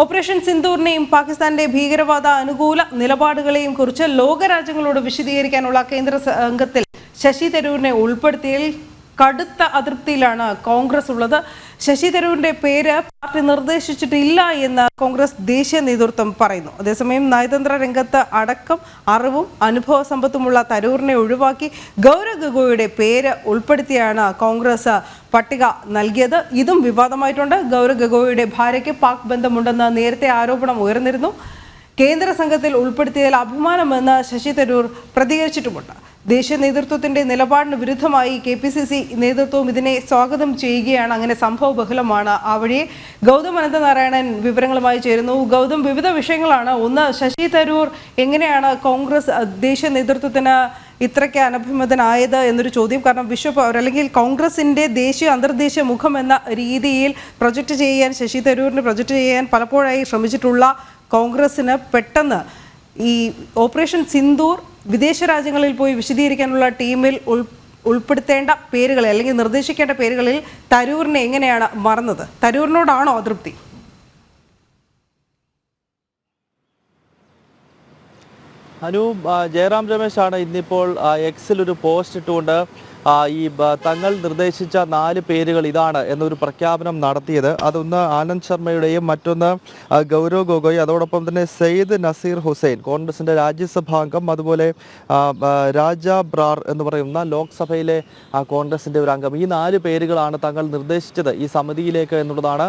Operation സിന്ദൂറിനെയും പാകിസ്ഥാന്റെ ഭീകരവാദ അനുകൂല നിലപാടുകളെയും കുറിച്ച് ലോകരാജ്യങ്ങളോട് വിശദീകരിക്കാനുള്ള കേന്ദ്ര സംഘത്തിൽ ശശി തരൂരിനെ ഉൾപ്പെടുത്തിയതിൽ കടുത്ത അതൃപ്തിയിലാണ് കോൺഗ്രസ് ഉള്ളത്. ശശി തരൂരിന്റെ പേര് പാർട്ടി നിർദ്ദേശിച്ചിട്ടില്ല എന്ന് കോൺഗ്രസ് ദേശീയ നേതൃത്വം പറയുന്നു. അതേസമയം നയതന്ത്ര രംഗത്ത് അടക്കം അറിവും അനുഭവ സമ്പത്തുമുള്ള തരൂരിനെ ഒഴിവാക്കി ഗൗരവ് ഗഗോയുടെ പേര് ഉൾപ്പെടുത്തിയാണ് കോൺഗ്രസ് പട്ടിക നൽകിയത്. ഇതും വിവാദമായിട്ടുണ്ട്. ഗൗരവ് ഗഗോയുടെ ഭാര്യയ്ക്ക് പാക് ബന്ധമുണ്ടെന്ന് നേരത്തെ ആരോപണം ഉയർന്നിരുന്നു. കേന്ദ്ര സംഘത്തിൽ ഉൾപ്പെടുത്തിയതിൽ അഭിമാനമെന്ന് ശശി തരൂർ പ്രതികരിച്ചിട്ടുമുണ്ട്. ദേശീയ നേതൃത്വത്തിന്റെ നിലപാടിന് വിരുദ്ധമായി കെ പി സി സി നേതൃത്വവും ഇതിനെ സ്വാഗതം ചെയ്യുകയാണ്. അങ്ങനെ സംഭവ ബഹുലമാണ് ആ വഴി. ഗൗതം അനന്തനാരായണൻ വിവരങ്ങളുമായി ചേരുന്നു. ഗൗതം വിവിധ വിഷയങ്ങളാണ്. ഒന്ന് ശശി തരൂർ എങ്ങനെയാണ് കോൺഗ്രസ് ദേശീയ നേതൃത്വത്തിന് ഇത്രയ്ക്ക് അനഭിമതനായത് എന്നൊരു ചോദ്യം. കാരണം വിശ്വ അല്ലെങ്കിൽ കോൺഗ്രസിന്റെ ദേശീയ അന്തർദേശീയ മുഖം എന്ന രീതിയിൽ പ്രൊജക്റ്റ് ചെയ്യാൻ ശശി തരൂരിന് പ്രൊജക്റ്റ് ചെയ്യാൻ പലപ്പോഴായി ശ്രമിച്ചിട്ടുള്ള കോൺഗ്രസിന് പെട്ടെന്ന് ഈ ഓപ്പറേഷൻ സിന്ദൂർ വിദേശ രാജ്യങ്ങളിൽ പോയി വിശദീകരിക്കാനുള്ള ടീമിൽ ഉൾ ഉൾപ്പെടുത്തേണ്ട പേരുകളെ അല്ലെങ്കിൽ നിർദ്ദേശിക്കേണ്ട പേരുകളിൽ തരൂരിനെ എങ്ങനെയാണ് മറന്നത്? തരൂരിനോടാണോ അതൃപ്തി? അനു ജയറാം രമേശാണ് ഇന്നിപ്പോൾ എക്സിൽ ഒരു പോസ്റ്റ് ഇട്ടുകൊണ്ട് ഈ തങ്ങൾ നിർദ്ദേശിച്ച നാല് പേരുകൾ ഇതാണ് എന്നൊരു പ്രഖ്യാപനം നടത്തിയത്. അതൊന്ന് ആനന്ദ് ശർമ്മയുടെയും മറ്റൊന്ന് ഗൗരവ് ഗൊഗോയ് അതോടൊപ്പം തന്നെ സെയ്ദ് നസീർ ഹുസൈൻ കോൺഗ്രസിന്റെ രാജ്യസഭാംഗം അതുപോലെ രാജ ബ്രാർ എന്ന് പറയുന്ന ലോക്സഭയിലെ കോൺഗ്രസിന്റെ ഒരു അംഗം. ഈ നാല് പേരുകളാണ് തങ്ങൾ നിർദ്ദേശിച്ചത് ഈ സമിതിയിലേക്ക് എന്നുള്ളതാണ്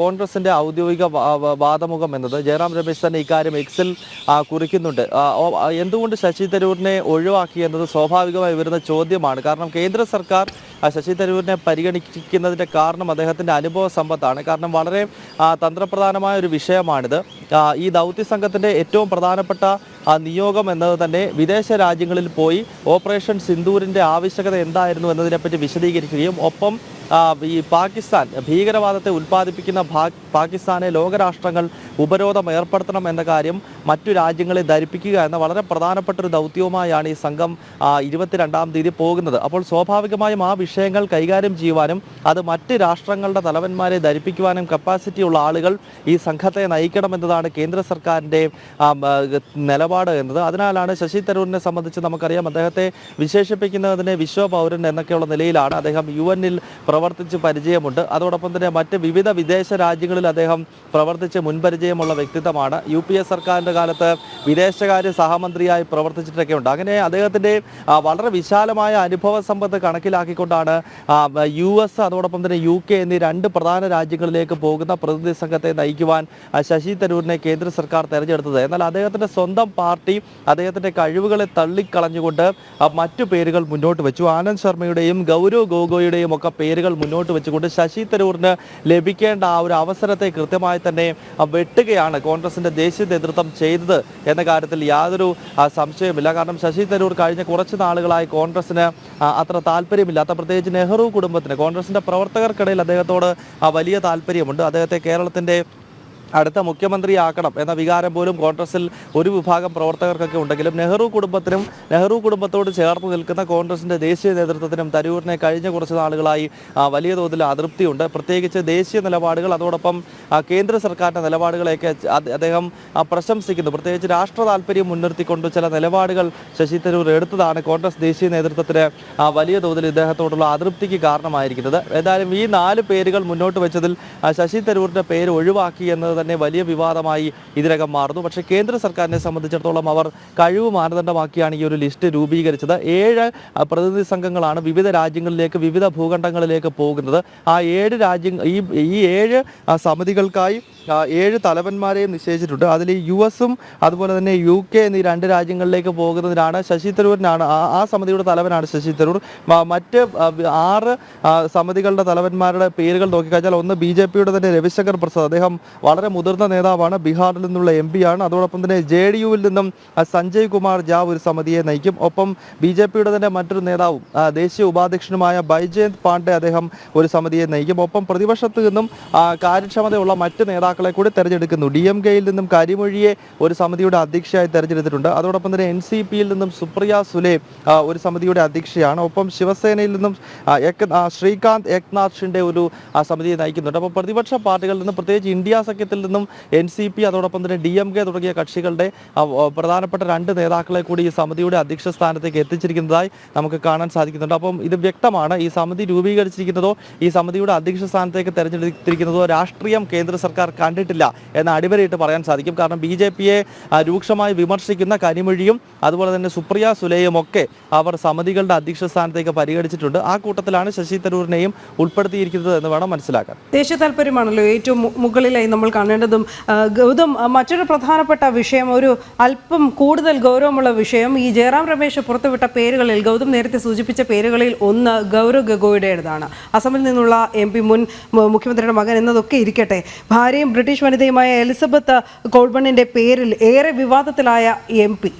കോൺഗ്രസിന്റെ ഔദ്യോഗിക വാദമുഖം എന്നത്. ജയറാം രമേശ് തന്നെ ഇക്കാര്യം എക്സിൽ കുറിക്കുന്നുണ്ട്. എന്തുകൊണ്ട് ശശി തരൂരിനെ ഒഴിവാക്കി എന്നത് സ്വാഭാവികമായി വരുന്ന ചോദ്യമാണ്. കാരണം കേന്ദ്ര സർക്കാർ ശശി തരൂരിനെ പരിഗണിക്കുന്നതിന്റെ കാരണം അദ്ദേഹത്തിന്റെ അനുഭവ സമ്പത്താണ്. കാരണം വളരെ തന്ത്രപ്രധാനമായ ഒരു വിഷയമാണിത്. ഈ ദൗത്യ സംഘത്തിന്റെ ഏറ്റവും പ്രധാനപ്പെട്ട നിയോഗം എന്നത് തന്നെ വിദേശ രാജ്യങ്ങളിൽ പോയി ഓപ്പറേഷൻ സിന്ദൂരിന്റെ ആവശ്യകത എന്തായിരുന്നു എന്നതിനെപ്പറ്റി വിശദീകരിക്കുകയും ഒപ്പം ഈ പാകിസ്ഥാൻ ഭീകരവാദത്തെ ഉൽപ്പാദിപ്പിക്കുന്ന പാകിസ്ഥാനെ ലോകരാഷ്ട്രങ്ങൾ ഉപരോധം ഏർപ്പെടുത്തണം എന്ന കാര്യം മറ്റു രാജ്യങ്ങളെ ധരിപ്പിക്കുക എന്ന വളരെ പ്രധാനപ്പെട്ട ഒരു ദൗത്യവുമായാണ് ഈ സംഘം ഇരുപത്തിരണ്ടാം തീയതി പോകുന്നത്. അപ്പോൾ സ്വാഭാവികമായും ആ വിഷയങ്ങൾ കൈകാര്യം ചെയ്യുവാനും അത് മറ്റ് രാഷ്ട്രങ്ങളുടെ തലവന്മാരെ ധരിപ്പിക്കുവാനും കപ്പാസിറ്റി ഉള്ള ആളുകൾ ഈ സംഘത്തെ നയിക്കണമെന്നതാണ് കേന്ദ്ര സർക്കാരിന്റെ നിലപാട് എന്നത്. അതിനാലാണ് ശശി തരൂരിനെ സംബന്ധിച്ച് നമുക്കറിയാം അദ്ദേഹത്തെ വിശേഷിപ്പിക്കുന്നതിനെ വിശ്വ പൗരൻ എന്നൊക്കെയുള്ള നിലയിലാണ്. അദ്ദേഹം യു എന്നിൽ പ്രവർത്തിച്ച് പരിചയമുണ്ട്. അതോടൊപ്പം തന്നെ മറ്റ് വിവിധ വിദേശ രാജ്യങ്ങളിൽ അദ്ദേഹം പ്രവർത്തിച്ച് മുൻപരിചയമുള്ള വ്യക്തിത്വമാണ്. യു പി എ സർക്കാരിന്റെ കാലത്ത് വിദേശകാര്യ സഹമന്ത്രിയായി പ്രവർത്തിച്ചിട്ടൊക്കെ ഉണ്ട്. അങ്ങനെ അദ്ദേഹത്തിന്റെ വളരെ വിശാലമായ അനുഭവ സമ്പത്ത് കണക്കിലാക്കിക്കൊണ്ടാണ് യു എസ് അതോടൊപ്പം തന്നെ യു കെ എന്നീ രണ്ട് പ്രധാന രാജ്യങ്ങളിലേക്ക് പോകുന്ന പ്രതിനിധി സംഘത്തെ നയിക്കുവാൻ ശശി തരൂരിനെ കേന്ദ്ര സർക്കാർ തെരഞ്ഞെടുത്തത്. എന്നാൽ അദ്ദേഹത്തിന്റെ സ്വന്തം പാർട്ടി അദ്ദേഹത്തിന്റെ കഴിവുകളെ തള്ളിക്കളഞ്ഞുകൊണ്ട് മറ്റു പേരുകൾ മുന്നോട്ട് വെച്ചു. ആനന്ദ് ശർമ്മയുടെയും ഗൗരവ് ഗോഗോയുടെയും ഒക്കെ പേരുകൾ മുന്നോട്ട് വെച്ചുകൊണ്ട് ശശി തരൂരിന് ലഭിക്കേണ്ട ആ ഒരു അവസരത്തെ കൃത്യമായി തന്നെ വെട്ടുകയാണ് കോൺഗ്രസിന്റെ ദേശീയ നേതൃത്വം ചെയ്തത് എന്ന കാര്യത്തിൽ യാതൊരു സംശയമില്ല കാരണം ശശി തരൂർ കഴിഞ്ഞ കുറച്ച് നാളുകളായി കോൺഗ്രസിന് അത്ര താല്പര്യമില്ലാത്ത പ്രത്യേകിച്ച് നെഹ്റു കുടുംബത്തിന് കോൺഗ്രസിന്റെ പ്രവർത്തകർക്കിടയിൽ അദ്ദേഹത്തോട് വലിയ താല്പര്യമുണ്ട്. അദ്ദേഹത്തെ കേരളത്തിന്റെ അടുത്ത മുഖ്യമന്ത്രിയാക്കണം എന്ന വികാരം പോലും കോൺഗ്രസിൽ ഒരു വിഭാഗം പ്രവർത്തകർക്കൊക്കെ ഉണ്ടെങ്കിലും നെഹ്റു കുടുംബത്തിനും നെഹ്റു കുടുംബത്തോട് ചേർന്ന് നിൽക്കുന്ന കോൺഗ്രസിന്റെ ദേശീയ നേതൃത്വത്തിനും തരൂരിനെ കഴിഞ്ഞ കുറച്ച് നാളുകളായി വലിയ തോതിൽ അതൃപ്തിയുണ്ട്. പ്രത്യേകിച്ച് ദേശീയ നിലപാടുകൾ അതോടൊപ്പം കേന്ദ്ര സർക്കാരിന്റെ നിലപാടുകളെയൊക്കെ അദ്ദേഹം പ്രശംസിക്കുന്നു. പ്രത്യേകിച്ച് രാഷ്ട്ര താല്പര്യം മുൻനിർത്തിക്കൊണ്ട് ചില നിലപാടുകൾ ശശി തരൂർ എടുത്തതാണ് കോൺഗ്രസ് ദേശീയ നേതൃത്വത്തിന് വലിയ തോതിൽ ഇദ്ദേഹത്തോടുള്ള അതൃപ്തിക്ക് കാരണമായിരിക്കുന്നത്. ഏതായാലും ഈ നാല് പേരുകൾ മുന്നോട്ട് വെച്ചതിൽ ശശി തരൂരിന്റെ പേര് ഒഴിവാക്കി എന്നത് തന്നെ വലിയ വിവാദമായി ഇതിനകം മാറുന്നു. പക്ഷേ കേന്ദ്ര സർക്കാരിനെ സംബന്ധിച്ചിടത്തോളം അവർ കഴിവ് മാനദണ്ഡമാക്കിയാണ് ഈ ഒരു ലിസ്റ്റ് രൂപീകരിച്ചത്. ഏഴ് പ്രതിനിധി സംഘങ്ങളാണ് വിവിധ രാജ്യങ്ങളിലേക്ക് വിവിധ ഭൂഖണ്ഡങ്ങളിലേക്ക് പോകുന്നത്. ആ ഏഴ് രാജ്യം ഈ ഈ ഏഴ് സമിതികൾക്കായി ഏഴ് തലവന്മാരെയും നിശ്ചയിച്ചിട്ടുണ്ട്. അതിൽ യു എസും അതുപോലെ തന്നെ യു കെ എന്നീ രണ്ട് രാജ്യങ്ങളിലേക്ക് പോകുന്നതിനാണ് ശശി തരൂരിനാണ് ആ സമിതിയുടെ തലവനാണ് ശശി തരൂർ. മറ്റ് ആറ് സമിതികളുടെ തലവന്മാരുടെ പേരുകൾ നോക്കിക്കഴിഞ്ഞാൽ ഒന്ന് ബി ജെ പിയുടെ തന്നെ രവിശങ്കർ പ്രസാദ്. അദ്ദേഹം വളരെ മുതിർന്ന നേതാവാണ്. ബീഹാറിൽ നിന്നുള്ള എം ആണ്. അതോടൊപ്പം തന്നെ ജെ ഡി യുവിൽ നിന്നും സഞ്ജയ് കുമാർ ജാ ഒരു സമിതിയെ നയിക്കും. ഒപ്പം ബി ജെ പിയുടെ തന്നെ മറ്റൊരു നേതാവും ദേശീയ ഉപാധ്യക്ഷനുമായ ബൈജയന്ത് പാണ്ഡെ അദ്ദേഹം ഒരു സമിതിയെ നയിക്കും. ഒപ്പം പ്രതിപക്ഷത്തു നിന്നും കാര്യക്ഷമതയുള്ള മറ്റ് നേതാക്കളെ കൂടി തെരഞ്ഞെടുക്കുന്നു. ഡി എം കെയിൽ നിന്നും കരിമൊഴിയെ ഒരു സമിതിയുടെ അധ്യക്ഷയായി തെരഞ്ഞെടുത്തിട്ടുണ്ട്. അതോടൊപ്പം തന്നെ എൻ സി പിയിൽ നിന്നും സുപ്രിയ സുലെ ഒരു സമിതിയുടെ അധ്യക്ഷയാണ്. ഒപ്പം ശിവസേനയിൽ നിന്നും ശ്രീകാന്ത് ഏക്നാഥ് ഷിൻഡെ ഒരു സമിതിയെ നയിക്കുന്നുണ്ട്. അപ്പോൾ പ്രതിപക്ഷ പാർട്ടികളിൽ നിന്ന് പ്രത്യേകിച്ച് ഇന്ത്യ സഖ്യത്തിൽ കേന്ദ്രത്തിൽ നിന്നും എൻ സി പി അതോടൊപ്പം തന്നെ ഡി എം കെ തുടങ്ങിയ കക്ഷികളുടെ പ്രധാനപ്പെട്ട രണ്ട് നേതാക്കളെ കൂടി ഈ സമിതിയുടെ അധ്യക്ഷ സ്ഥാനത്തേക്ക് എത്തിച്ചിരിക്കുന്നതായി നമുക്ക് കാണാൻ സാധിക്കുന്നുണ്ട്. അപ്പം ഇത് വ്യക്തമാണ് ഈ സമിതി രൂപീകരിച്ചിരിക്കുന്നതോ ഈ സമിതിയുടെ അധ്യക്ഷ സ്ഥാനത്തേക്ക് തെരഞ്ഞെടുത്തിരിക്കുന്നതോ രാഷ്ട്രീയം കേന്ദ്ര സർക്കാർ കണ്ടിട്ടില്ല എന്ന് അടിവരയിട്ട് പറയാൻ സാധിക്കും. കാരണം ബി ജെ പിയെ രൂക്ഷമായി വിമർശിക്കുന്ന കനിമൊഴിയും അതുപോലെ തന്നെ സുപ്രിയ സുലേയും ഒക്കെ അവർ സമിതികളുടെ അധ്യക്ഷ സ്ഥാനത്തേക്ക് പരിഗണിച്ചിട്ടുണ്ട്. ആ കൂട്ടത്തിലാണ് ശശി തരൂരിനെയും ഉൾപ്പെടുത്തിയിരിക്കുന്നത് എന്ന് വേണം മനസ്സിലാക്കാൻ. ദേശീയ താല്പര്യമാണല്ലോ ഏറ്റവും മുകളിലായി നമ്മൾ കാണേണ്ടതും ഗൗതം മറ്റൊരു പ്രധാനപ്പെട്ട വിഷയം ഒരു അല്പം കൂടുതൽ ഗൗരവമുള്ള വിഷയം ഈ ജയറാം രമേശ് പുറത്തുവിട്ട പേരുകളിൽ ഗൗതം നേരത്തെ സൂചിപ്പിച്ച പേരുകളിൽ ഒന്ന് ഗൗരവ് ഗഗോയുടേതാണ്. അസമിൽ നിന്നുള്ള എം പി മുൻ മുഖ്യമന്ത്രിയുടെ മകൻ എന്നതൊക്കെ ഇരിക്കട്ടെ. ഭാര്യയും ബ്രിട്ടീഷ് വനിതയുമായ എലിസബത്ത് കോൾബണിന്റെ പേരിൽ ഏറെ വിവാദത്തിലായ എം പി.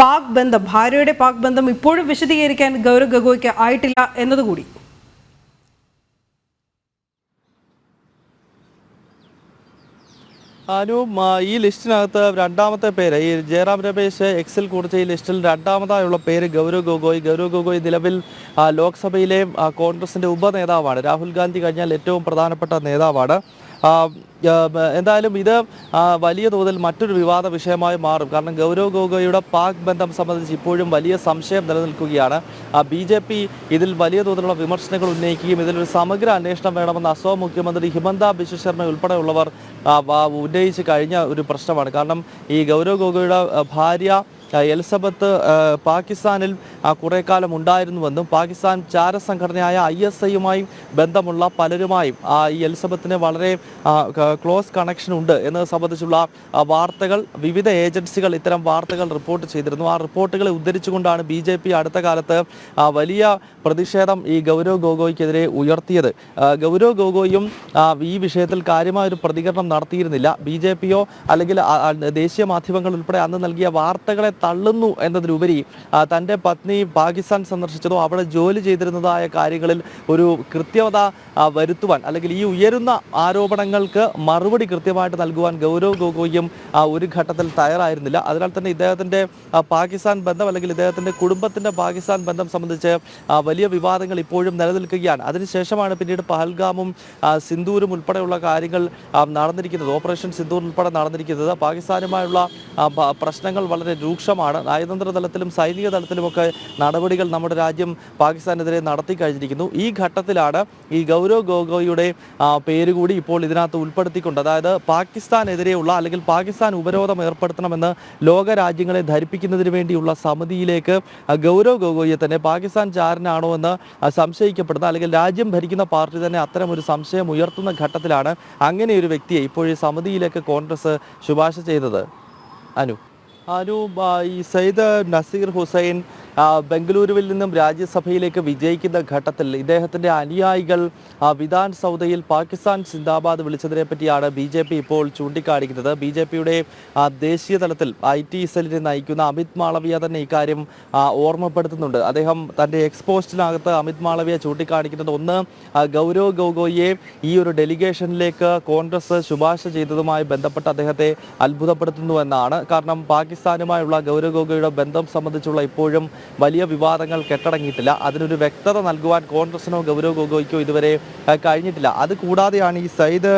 പാക് ബന്ധം ഭാര്യയുടെ പാക് ബന്ധം ഇപ്പോഴും വിശദീകരിക്കാൻ ഗൗരവ് ഗഗോയ്ക്ക് ആയിട്ടില്ല എന്നതുകൂടി. അനു ഈ ലിസ്റ്റിനകത്ത് രണ്ടാമത്തെ പേര് ഈ ജയറാം രമേശ് എക്സിൽ കുറിച്ച ഈ ലിസ്റ്റിൽ രണ്ടാമതായുള്ള പേര് ഗൗരവ് ഗൊഗോയ്. ഗൗരവ് ഗൊഗോയ് നിലവിൽ ലോക്സഭയിലെ ആ, കോൺഗ്രസിന്റെ ഉപനേതാവാണ്. രാഹുൽ ഗാന്ധി കഴിഞ്ഞാൽ ഏറ്റവും പ്രധാനപ്പെട്ട നേതാവാണ്. എന്തായാലും ഇത് വലിയ തോതിൽ മറ്റൊരു വിവാദ വിഷയമായി മാറും. കാരണം ഗൗരവ് ഗൊഗോയുടെ പാക് ബന്ധം സംബന്ധിച്ച് ഇപ്പോഴും വലിയ സംശയം നിലനിൽക്കുകയാണ്. ബി ജെ പി ഇതിൽ വലിയ തോതിലുള്ള വിമർശനങ്ങൾ ഉന്നയിക്കുകയും ഇതിലൊരു സമഗ്ര അന്വേഷണം വേണമെന്ന് അസോം മുഖ്യമന്ത്രി ഹിമന്ത ബിശ്വ ശർമ്മ ഉൾപ്പെടെയുള്ളവർ ഉന്നയിച്ച് കഴിഞ്ഞ ഒരു പ്രശ്നമാണ്. കാരണം ഈ ഗൗരവ് ഗൊഗോയുടെ ഭാര്യ എലിസബത്ത് പാകിസ്ഥാനിൽ കുറേ കാലം ഉണ്ടായിരുന്നുവെന്നും പാകിസ്ഥാൻ ചാരസംഘടനയായ ഐ എസ് ഐയുമായും ബന്ധമുള്ള പലരുമായും ഈ എലിസബത്തിന് വളരെ ക്ലോസ് കണക്ഷൻ ഉണ്ട് എന്നത് സംബന്ധിച്ചുള്ള വാർത്തകൾ വിവിധ ഏജൻസികൾ ഇത്തരം വാർത്തകൾ റിപ്പോർട്ട് ചെയ്തിരുന്നു. ആ റിപ്പോർട്ടുകളെ ഉദ്ധരിച്ചുകൊണ്ടാണ് ബി ജെ പി അടുത്ത കാലത്ത് വലിയ പ്രതിഷേധം ഈ ഗൗരവ് ഗൊഗോയ്ക്കെതിരെ ഉയർത്തിയത്. ഗൗരവ് ഗൊഗോയും ഈ വിഷയത്തിൽ കാര്യമായ ഒരു പ്രതികരണം നടത്തിയിരുന്നില്ല. ബി ജെ പിയോ അല്ലെങ്കിൽ ദേശീയ മാധ്യമങ്ങൾ ഉൾപ്പെടെ അന്ന് നൽകിയ വാർത്തകളെ തള്ളുന്നു എന്നതിലുപരി തന്റെ പത്നി പാകിസ്ഥാൻ സന്ദർശിച്ചതോ അവിടെ ജോലി ചെയ്തിരുന്നതായ കാര്യങ്ങളിൽ ഒരു കൃത്യത വരുത്തുവാൻ അല്ലെങ്കിൽ ഈ ഉയരുന്ന ആരോപണങ്ങൾക്ക് മറുപടി കൃത്യമായിട്ട് നൽകുവാൻ ഗൗരവ് ഗൊഗോയും ഒരു ഘട്ടത്തിൽ തയ്യാറായിരുന്നില്ല. അതിനാൽ തന്നെ ഇദ്ദേഹത്തിന്റെ പാകിസ്ഥാൻ ബന്ധം അല്ലെങ്കിൽ ഇദ്ദേഹത്തിന്റെ കുടുംബത്തിന്റെ പാകിസ്ഥാൻ ബന്ധം സംബന്ധിച്ച് വലിയ വിവാദങ്ങൾ ഇപ്പോഴും നിലനിൽക്കുകയാണ്. അതിനുശേഷമാണ് പിന്നീട് പഹൽഗാമും സിന്ദൂരും ഉൾപ്പെടെയുള്ള കാര്യങ്ങൾ നടന്നിരിക്കുന്നത്. ഓപ്പറേഷൻ സിന്ദൂർ ഉൾപ്പെടെ നടന്നിരിക്കുന്നത്. പാകിസ്ഥാനുമായുള്ള പ്രശ്നങ്ങൾ വളരെ രൂക്ഷമാണ്. നയതന്ത്ര തലത്തിലും സൈനിക തലത്തിലുമൊക്കെ നടപടികൾ നമ്മുടെ രാജ്യം പാകിസ്ഥാനെതിരെ നടത്തി കഴിഞ്ഞിരിക്കുന്നു. ഈ ഘട്ടത്തിലാണ് ഈ ഗൗരവ് ഗോഗോയുടെ പേര് കൂടി ഇപ്പോൾ ഇതിനകത്ത് ഉൾപ്പെടുത്തിക്കൊണ്ട് അതായത് പാകിസ്ഥാനെതിരെയുള്ള അല്ലെങ്കിൽ പാകിസ്ഥാൻ ഉപരോധം ഏർപ്പെടുത്തണമെന്ന് ലോക രാജ്യങ്ങളെ ധരിപ്പിക്കുന്നതിന് വേണ്ടിയുള്ള സമിതിയിലേക്ക് ഗൗരവ് ഗോഗോയെ തന്നെ പാകിസ്ഥാൻ ചാരനാണോ എന്ന് സംശയിക്കപ്പെടുന്ന അല്ലെങ്കിൽ രാജ്യം ഭരിക്കുന്ന പാർട്ടി തന്നെ അത്തരം ഒരു സംശയം ഉയർത്തുന്ന ഘട്ടത്തിലാണ് അങ്ങനെ ഒരു വ്യക്തിയെ ഇപ്പോൾ ഈ സമിതിയിലേക്ക് കോൺഗ്രസ് ശുപാർശ ചെയ്തത്. അനു. അനു ആ, ഈ സയ്യിദ് നസീർ ഹുസൈൻ ബംഗളൂരുവിൽ നിന്നും രാജ്യസഭയിലേക്ക് വിജയിക്കുന്ന ഘട്ടത്തിൽ ഇദ്ദേഹത്തിന്റെ അനുയായികൾ വിധാൻ സൗദയിൽ പാകിസ്ഥാൻ സിന്ദാബാദ് വിളിച്ചതിനെ പറ്റിയാണ് ബി ജെ പി ഇപ്പോൾ ചൂണ്ടിക്കാണിക്കുന്നത്. ബി ജെ പിയുടെ ദേശീയ തലത്തിൽ ഐ ടി സെല്ലിനെ നയിക്കുന്ന അമിത് മാളവിയ തന്നെ ഇക്കാര്യം ഓർമ്മപ്പെടുത്തുന്നുണ്ട്. അദ്ദേഹം തന്റെ എക്സ്പോസ്റ്റിനകത്ത് അമിത് മാളവിയ ചൂണ്ടിക്കാണിക്കുന്നത് ഒന്ന് ഗൗരവ് ഗൊഗോയിയെ ഈ ഒരു ഡെലിഗേഷനിലേക്ക് കോൺഗ്രസ് ശുപാർശ ചെയ്തതുമായി ബന്ധപ്പെട്ട് അദ്ദേഹത്തെ അത്ഭുതപ്പെടുത്തുന്നു എന്നാണ്. കാരണം പാകിസ്ഥാനുമായുള്ള ഗൗരവ് ഗൊഗോയുടെ ബന്ധം സംബന്ധിച്ചുള്ള ഇപ്പോഴും വലിയ വിവാദങ്ങൾ കെട്ടടങ്ങിയിട്ടില്ല. അതിനൊരു വ്യക്തത നൽകുവാൻ കോൺഗ്രസിനോ ഗൗരവ് ഗൊഗോയ്ക്കോ ഇതുവരെ കഴിഞ്ഞിട്ടില്ല. അത് കൂടാതെയാണ് ഈ സയ്യിദ്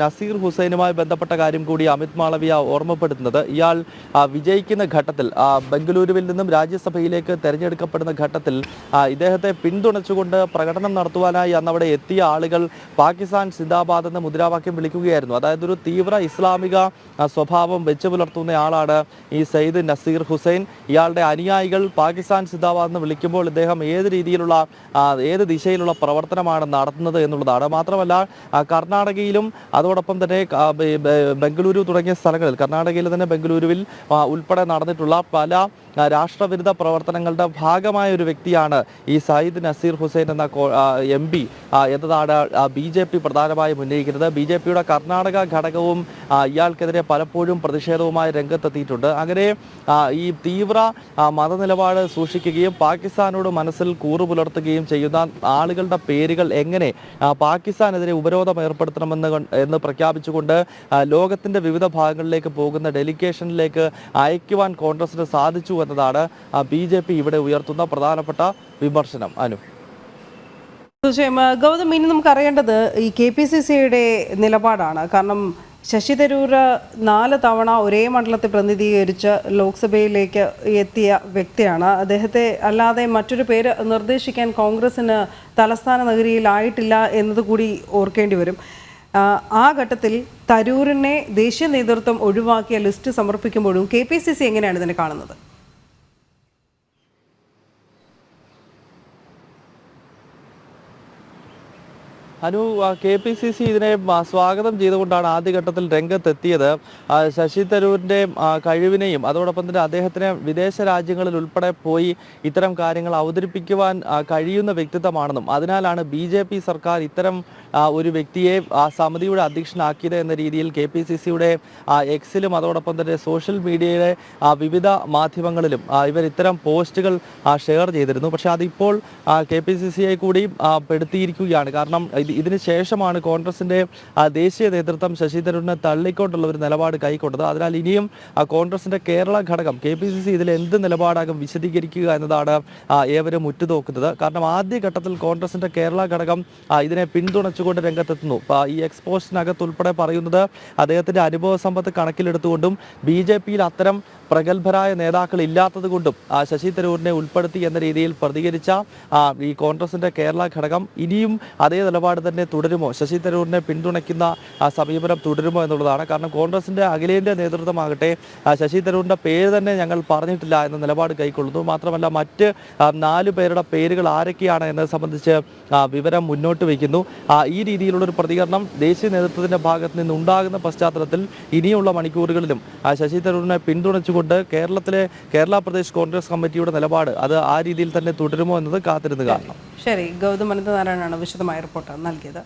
നസീർ ഹുസൈനുമായി ബന്ധപ്പെട്ട കാര്യം കൂടി അമിത് മാളവിയ ഓർമ്മപ്പെടുത്തുന്നത്. ഇയാൾ വിജയിക്കുന്ന ഘട്ടത്തിൽ ബംഗളൂരുവിൽ നിന്നും രാജ്യസഭയിലേക്ക് തെരഞ്ഞെടുക്കപ്പെടുന്ന ഘട്ടത്തിൽ ഇദ്ദേഹത്തെ പിന്തുണച്ചുകൊണ്ട് പ്രകടനം നടത്തുവാനായി അന്ന് അവിടെ എത്തിയ ആളുകൾ പാകിസ്ഥാൻ സിന്ദാബാദ് എന്ന മുദ്രാവാക്യം വിളിക്കുകയായിരുന്നു. അതായത് ഒരു തീവ്ര ഇസ്ലാമിക സ്വഭാവം വെച്ചു പുലർത്തുന്ന ആളാണ് സയ്യിദ് നസീർ ഹുസൈൻ. ഇയാളുടെ അനുയായികൾ പാകിസ്ഥാൻ സിന്ദാബാദ് എന്ന് വിളിക്കുമ്പോൾ ഇദ്ദേഹം ഏത് രീതിയിലുള്ള ഏത് ദിശയിലുള്ള പ്രവർത്തനമാണ് നടത്തുന്നത് എന്നുള്ളതാണ്. മാത്രമല്ല കർണാടകയിലും അതോടൊപ്പം തന്നെ ബംഗളൂരു തുടങ്ങിയ സ്ഥലങ്ങളിൽ കർണാടകയിൽ തന്നെ ബംഗളൂരുവിൽ ഉൾപ്പെടെ നടന്നിട്ടുള്ള പല രാഷ്ട്രവിരുദ്ധ പ്രവർത്തനങ്ങളുടെ ഭാഗമായ ഒരു വ്യക്തിയാണ് ഈ സയ്യിദ് നസീർ ഹുസൈൻ എന്ന എം പി. എന്നതാണ് ബി ജെ പി പ്രധാനമായും ഉന്നയിക്കുന്നത് ബി ജെ പിയുടെ കർണാടക ഘടകവും ഇയാൾക്കെതിരെ പലപ്പോഴും പ്രതിഷേധവുമായി രംഗത്തെത്തിയിട്ടുണ്ട്. അങ്ങനെ ഈ തീവ്ര മതനിലപാട് സൂക്ഷിക്കുകയും പാകിസ്ഥാനോട് മനസ്സിൽ കൂറു പുലർത്തുകയും ചെയ്യുന്ന ആളുകളുടെ പേരുകൾ എങ്ങനെ പാകിസ്ഥാനെതിരെ ഉപരോധം ഏർപ്പെടുത്തണമെന്ന് എന്ന് പ്രഖ്യാപിച്ചുകൊണ്ട് ലോകത്തിന്റെ വിവിധ ഭാഗങ്ങളിലേക്ക് പോകുന്ന ഡെലിഗേഷനിലേക്ക് അയക്കുവാൻ കോൺഗ്രസിന് സാധിച്ചു എന്നതാണ് ബി ജെ പി ഇവിടെ ഉയർത്തുന്ന പ്രധാനപ്പെട്ട വിമർശനം. അനു. തീർച്ചയായും ഗൗതം ഇനി നമുക്ക് അറിയേണ്ടത് ഈ കെ പി സി സിയുടെ നിലപാടാണ്. കാരണം ശശി തരൂർ നാല് തവണ ഒരേ മണ്ഡലത്തെ പ്രതിനിധീകരിച്ച് ലോക്സഭയിലേക്ക് എത്തിയ വ്യക്തിയാണ്. അദ്ദേഹത്തെ അല്ലാതെ മറ്റൊരു പേര് നിർദ്ദേശിക്കാൻ കോൺഗ്രസിന് തലസ്ഥാന നഗരിയിലായിട്ടില്ല എന്നതുകൂടി ഓർക്കേണ്ടി വരും. ആ ഘട്ടത്തിൽ തരൂരിനെ ദേശീയ നേതൃത്വം ഒഴിവാക്കിയ ലിസ്റ്റ് സമർപ്പിക്കുമ്പോഴും കെ പി സി സി എങ്ങനെയാണ് ഇതിനെ കാണുന്നത്? Anu K P C C ഇതിനെ സ്വാഗതം ചെയ്തുകൊണ്ടാണ് ആദ്യഘട്ടത്തിൽ രംഗത്തെത്തിയത്. ശശി തരൂരിന്റെ കഴിവിനെയും അതോടൊപ്പം തന്നെ അദ്ദേഹത്തിന് വിദേശ രാജ്യങ്ങളിൽ ഉൾപ്പെടെ പോയി ഇത്തരം കാര്യങ്ങൾ അവതരിപ്പിക്കുവാൻ കഴിയുന്ന വ്യക്തിത്വമാണെന്നും അതിനാലാണ് ബി ജെ പി സർക്കാർ ഇത്തരം ഒരു വ്യക്തിയെ ആ സമിതിയുടെ അധ്യക്ഷനാക്കിയത് എന്ന രീതിയിൽ കെ പി സി സിയുടെ എക്സിലും അതോടൊപ്പം തന്നെ സോഷ്യൽ മീഡിയയുടെ വിവിധ മാധ്യമങ്ങളിലും ഇവർ ഇത്തരം പോസ്റ്റുകൾ ഷെയർ ചെയ്തിരുന്നു. പക്ഷേ അതിപ്പോൾ കെ പി സി സിയെ കൂടി പെടുത്തിയിരിക്കുകയാണ്. കാരണം ഇതിന് ശേഷമാണ് കോൺഗ്രസിന്റെ ആ, ദേശീയ നേതൃത്വം ശശി തരൂരിനെ തള്ളിക്കൊണ്ടുള്ള ഒരു നിലപാട് കൈക്കൊണ്ടത്. അതിനാൽ ഇനിയും ആ, കോൺഗ്രസിന്റെ കേരള ഘടകം കെ പി സി സി ഇതിൽ എന്ത് നിലപാടാകും വിശദീകരിക്കുക എന്നതാണ് ഏവരും ഉറ്റുനോക്കുന്നത്. കാരണം ആദ്യഘട്ടത്തിൽ കോൺഗ്രസിന്റെ കേരള ഘടകം ഇതിനെ പിന്തുണച്ചുകൊണ്ട് രംഗത്തെത്തുന്നു. ഈ എക്സ്പോസ്റ്റിനകത്ത് ഉൾപ്പെടെ പറയുന്നത് അദ്ദേഹത്തിന്റെ അനുഭവ സമ്പത്ത് കണക്കിലെടുത്തുകൊണ്ടും ബി ജെ പിയിൽ അത്തരം പ്രഗത്ഭരായ നേതാക്കൾ ഇല്ലാത്തത് കൊണ്ടും ശശി തരൂരിനെ ഉൾപ്പെടുത്തി എന്ന രീതിയിൽ പ്രതികരിച്ച ഈ കോൺഗ്രസിന്റെ കേരള ഘടകം ഇനിയും അതേ നിലപാട് തന്നെ തുടരുമോ? ശശി തരൂരിനെ പിന്തുണയ്ക്കുന്ന സമീപനം തുടരുമോ എന്നുള്ളതാണ്. കാരണം കോൺഗ്രസിന്റെ അഖിലേന്ത്യാ നേതൃത്വമാകട്ടെ ശശി തരൂരിന്റെ പേര് തന്നെ ഞങ്ങൾ പറഞ്ഞിട്ടില്ല എന്ന നിലപാട് കൈക്കൊള്ളുന്നു. മാത്രമല്ല മറ്റ് നാല് പേരുടെ പേരുകൾ ആരൊക്കെയാണ് എന്നത് സംബന്ധിച്ച് വിവരം മുന്നോട്ട് വയ്ക്കുന്നു. ഈ രീതിയിലുള്ള ഒരു പ്രതികരണം ദേശീയ നേതൃത്വത്തിന്റെ ഭാഗത്ത് നിന്ന് ഉണ്ടാകുന്ന പശ്ചാത്തലത്തിൽ ഇനിയുള്ള മണിക്കൂറുകളിലും ശശി തരൂരിനെ പിന്തുണച്ചുകൊണ്ട് കേരളത്തിലെ കേരള പ്രദേശ് കോൺഗ്രസ് കമ്മിറ്റിയുടെ നിലപാട് അത് ആ രീതിയിൽ തന്നെ തുടരുമോ എന്നത് കാത്തിരുന്ന് കാണണം. ശരി. ഗൗതം അനന്തനാരായണനാണ് വിശദമായ റിപ്പോർട്ട് നൽകിയത്.